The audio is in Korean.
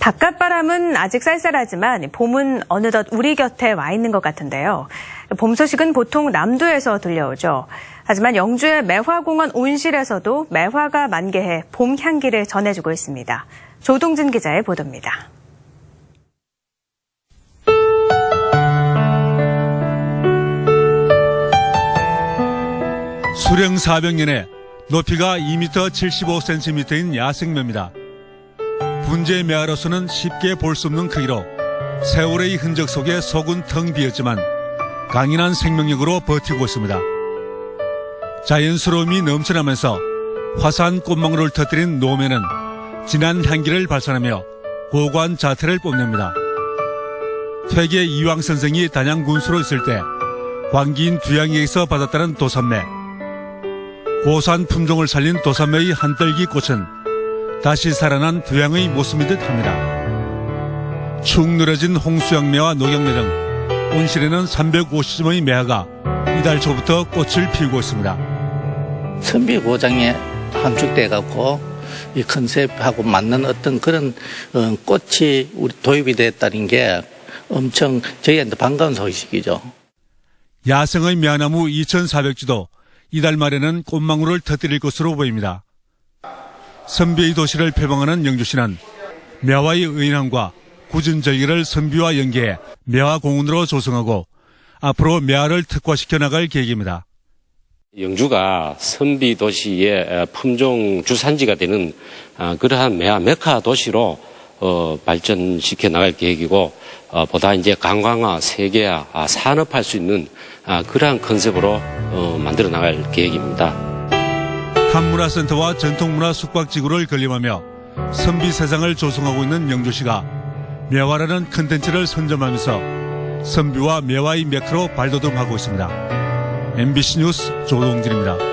바깥바람은 아직 쌀쌀하지만 봄은 어느덧 우리 곁에 와 있는 것 같은데요. 봄 소식은 보통 남도에서 들려오죠. 하지만 영주의 매화공원 온실에서도 매화가 만개해 봄 향기를 전해주고 있습니다. 조동진 기자의 보도입니다. 수령 400년에 높이가 2m 75cm인 야생매입니다. 분재 매화로서는 쉽게 볼 수 없는 크기로 세월의 흔적 속에 속은 텅 비었지만 강인한 생명력으로 버티고 있습니다. 자연스러움이 넘쳐나면서 화사한 꽃망울을 터뜨린 노매는 진한 향기를 발산하며 고관 자태를 뽐냅니다. 퇴계 이왕 선생이 단양 군수로 있을 때 광기인 두양에게서 받았다는 도산매. 고산 품종을 살린 도산매의 한떨기 꽃은 다시 살아난 두양의 모습인 듯 합니다. 축 늘어진 홍수양매와 녹양매 등 온실에는 350점의 매화가 이달 초부터 꽃을 피우고 있습니다. 선비 고장에 함축돼 갖고 이 컨셉하고 맞는 어떤 그런 어, 꽃이 우리 도입이 됐다는 게 엄청 저희한테 반가운 소식이죠. 야생의 매화나무 2,400주도 이달 말에는 꽃망울을 터뜨릴 것으로 보입니다. 선비의 도시를 표방하는 영주시는 매화의 의인함과 굳은 절기를 선비와 연계해 매화공원으로 조성하고 앞으로 매화를 특화시켜 나갈 계획입니다. 영주가 선비 도시의 품종 주산지가 되는 아, 그러한 매화 메카 도시로 어, 발전시켜 나갈 계획이고 어, 보다 이제 관광화, 세계화, 아, 산업할 수 있는 아, 그러한 컨셉으로 어, 만들어 나갈 계획입니다. 한문화센터와 전통문화 숙박지구를 건립하며 선비 세상을 조성하고 있는 영주시가 매화라는 컨텐츠를 선점하면서 선비와 매화의 메카로 발돋움하고 있습니다. MBC 뉴스 조동진입니다.